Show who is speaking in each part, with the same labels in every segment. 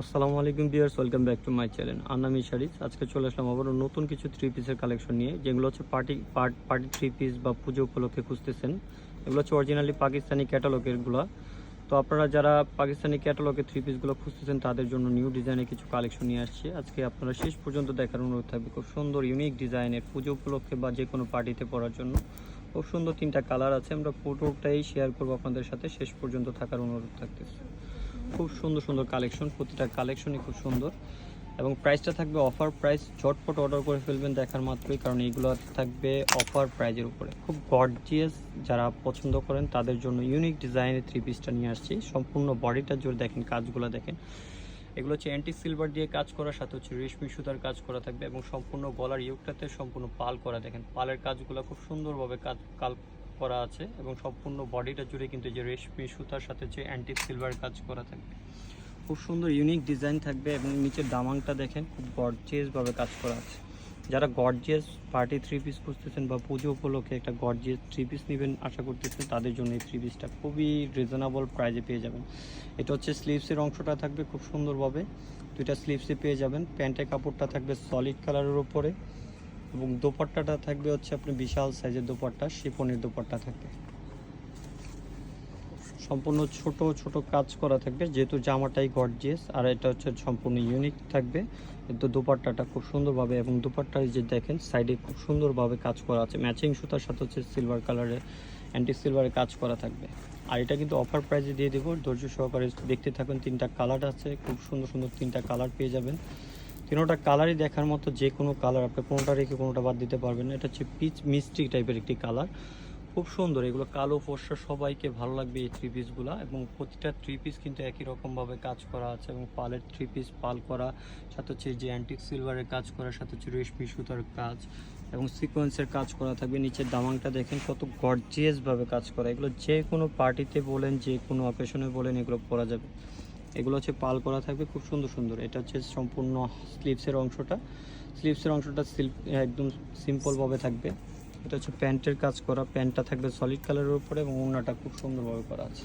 Speaker 1: আসসালামু আলাইকুম বিয়ার্স welcome back to my channel. Anami Sarees আজকে চলে আসলাম আবারও নতুন কিছু থ্রি পিসের কালেকশন নিয়ে, যেগুলো হচ্ছে party part party three piece বা পুজো উপলক্ষে খুঁজতেছেন। এগুলো হচ্ছে অরিজিনালি পাকিস্তানি ক্যাটালগেরগুলো তো আপনারা যারা পাকিস্তানি ক্যাটালগের থ্রি পিসগুলো খুঁজতেছেন, তাদের জন্য নিউ ডিজাইনের কিছু কালেকশন নিয়ে আসছে। আজকে আপনারা শেষ পর্যন্ত দেখার অনুরোধ থাকবে খুব সুন্দর ইউনিক ডিজাইনের পুজো উপলক্ষে বা যে কোনো পার্টিতে পরার জন্য। খুব সুন্দর তিনটা কালার আছে, আমরা পুরোটাই শেয়ার করব আপনাদের সাথে। শেষ পর্যন্ত থাকার অনুরোধ থাকতেছে। খুব সুন্দর সুন্দর কালেকশন প্রতিটা কালেকশনই খুব সুন্দর। এবং প্রাইসটা থাকবে অফার প্রাইস ঝটপট অর্ডার করে ফেলবেন দেখার মাত্রই, কারণ এইগুলো থাকবে অফার প্রাইজের উপরে। খুব গর্জিয়াস যারা পছন্দ করেন, তাদের জন্য ইউনিক ডিজাইনের থ্রি পিসটা নিয়ে আসছি। সম্পূর্ণ বডিটা জোর দেখেন, কাজগুলো দেখেন। এগুলো হচ্ছে অ্যান্টি সিলভার দিয়ে কাজ করার সাথে হচ্ছে রেশমি সুতার কাজ করা থাকবে এবং সম্পূর্ণ গলার ইউকটাতে সম্পূর্ণ পাল করা দেখেন। পালের কাজগুলো খুব সুন্দরভাবে কাজ, কাল করা আছে এবং সম্পূর্ণ বডিটা জুড়ে কিন্তু যে রেশমি সুতার সাথে যে অ্যান্টি সিলভার কাজ করা থাকবে। খুব সুন্দর ইউনিক ডিজাইন থাকবে এবং নিচের দামাংটা দেখেন খুব গর্জিয়াসভাবে কাজ করা আছে। যারা গর্জিয়াস পার্টি থ্রি পিস খুঁজতেছেন বা পুজো উপলক্ষে একটা গর্জিয়াস থ্রি পিস নেবেন, আশা করতেছেন তাদের জন্য এই থ্রি পিসটা খুবই রিজনেবল প্রাইজে পেয়ে যাবেন। এটা হচ্ছে স্লিভসের অংশটা থাকবে খুব সুন্দরভাবে। দুইটা স্লিভসে পেয়ে যাবেন। প্যান্টের কাপড়টা থাকবে সলিড কালারের উপরে। এবং দোপাট্টাটা থাকবে হচ্ছে আপনি বিশাল সাইজের দোপাট্টা শিপনের দোপাট্টা থাকবে। সম্পূর্ণ ছোট ছোট কাজ করা থাকবে, যেহেতু জামাটাই গর্জিয়াস আর এটা হচ্ছে সম্পূর্ণ ইউনিক থাকবে। কিন্তু দোপাট্টাটা খুব সুন্দরভাবে এবং দোপাট্টার যে দেখেন সাইডে খুব সুন্দরভাবে কাজ করা আছে। ম্যাচিং সুতার সাথে হচ্ছে সিলভার কালারের অ্যান্টি সিলভারের কাজ করা থাকবে। আর এটা কিন্তু অফার প্রাইসে দিয়ে দেবো। ধৈর্য সহকারে দেখতে থাকুন, তিনটা কালার আছে, খুব সুন্দর সুন্দর তিনটা কালার পেয়ে যাবেন। তিনোটা কালারই দেখার মতো যে কোনো কালার আপনি কোনোটা রেখে কোনোটা বাদ দিতে পারবেন না। এটা হচ্ছে পিচ মিষ্টি টাইপের একটি কালার খুব সুন্দর, এগুলো কালো ফর্সা, সবাইকে ভালো লাগবে এই থ্রি পিসগুলো এবং প্রতিটা থ্রি পিস কিন্তু একই রকমভাবে কাজ করা আছে এবং পালের থ্রি পিস পাল করা, সাথে হচ্ছে যে অ্যান্টিক সিলভারের কাজ করা, সাথে হচ্ছে রেশমি সুতার কাজ এবং সিকোয়েন্সের কাজ করা থাকবে। নিচের দামাংটা দেখেন কত গর্জিয়াসভাবে কাজ করা। এগুলো যে কোনো পার্টিতে বলেন যে কোনো অকেশনে বলেন, এগুলো পরা যাবে। এগুলো হচ্ছে পাল করা থাকবে, খুব সুন্দর সুন্দর। এটা হচ্ছে সম্পূর্ণ স্লিভসের অংশটা। স্লিভসের অংশটা একদম সিম্পলভাবে থাকবে। এটা হচ্ছে প্যান্টের কাজ করা, প্যান্টটা থাকবে সলিড কালারের উপরে এবং ওড়নাটা খুব সুন্দরভাবে করা আছে।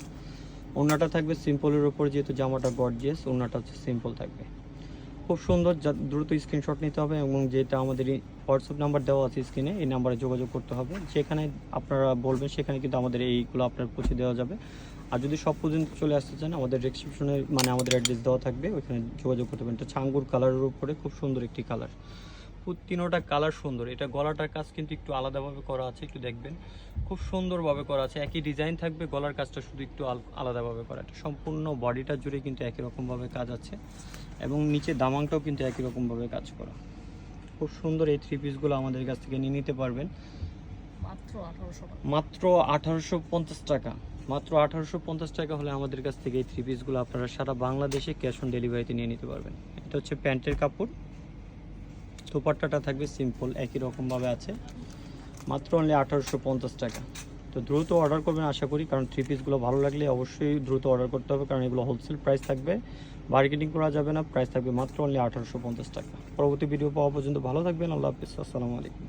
Speaker 1: ওড়নাটা থাকবে সিম্পলের উপর, যেহেতু জামাটা গর্জিয়াস ওড়নাটা হচ্ছে সিম্পল থাকবে। খুব সুন্দর, যা, দ্রুত স্ক্রিনশট নিতে হবে এবং যেটা আমাদের হোয়াটসঅ্যাপ নাম্বার দেওয়া আছে স্ক্রিনে এই নাম্বারে যোগাযোগ করতে হবে। যেখানে আপনারা বলবেন, সেখানে কিন্তু আমাদের এইগুলো আপনার পৌঁছে দেওয়া যাবে। আর যদি সব পর্যন্ত চলে আসতে চান আমাদের ডিসক্রিপশনে মানে আমাদের অ্যাড্রেস দেওয়া থাকবে। ওইখানে যোগাযোগ করতে পারেন। এটা ছাঙ্গুর কালারের উপরে খুব সুন্দর একটি কালার তিনোটা কালার সুন্দর। এটা গলাটার কাজ কিন্তু একটু আলাদাভাবে করা আছে একটু দেখবেন। খুব সুন্দরভাবে করা আছে। একই ডিজাইন থাকবে গলার কাজটা শুধু একটু আল- আলাদাভাবে করা। এটা সম্পূর্ণ বডিটা জুড়ে কিন্তু একই রকমভাবে কাজ আছে এবং নিচে দামাংটাও কিন্তু একই রকমভাবে কাজ করা। খুব সুন্দর এই থ্রি পিসগুলো আমাদের কাছ থেকে নিয়ে নিতে পারবেন।
Speaker 2: মাত্র আঠারোশো
Speaker 1: মাত্র আঠারোশো পঞ্চাশ টাকা। মাত্র আঠারোশো পঞ্চাশ টাকা হলে আমাদের কাছ থেকে এই থ্রি পিসগুলো আপনারা সারা বাংলাদেশে ক্যাশ অন ডেলিভারিতে নিয়ে নিতে পারবেন। এটা হচ্ছে প্যান্টের কাপড়। দোপাট্টাটা থাকবে সিম্পল একই রকমভাবে আছে। মাত্র অনলি আঠারোশো পঞ্চাশ টাকা। তো দ্রুত অর্ডার করবেন আশা করি, কারণ থ্রি পিসগুলো ভালো লাগলে অবশ্যই দ্রুত অর্ডার করতে হবে, কারণ এগুলো হোলসেল প্রাইস থাকবে। মার্কেটিং করা যাবে না প্রাইস থাকবে মাত্র অনলি আঠারোশো পঞ্চাশ টাকা। পরবর্তী ভিডিও পাওয়া পর্যন্ত ভালো থাকবেন, আল্লাহ হাফিজ, আসসালামু আলাইকুম।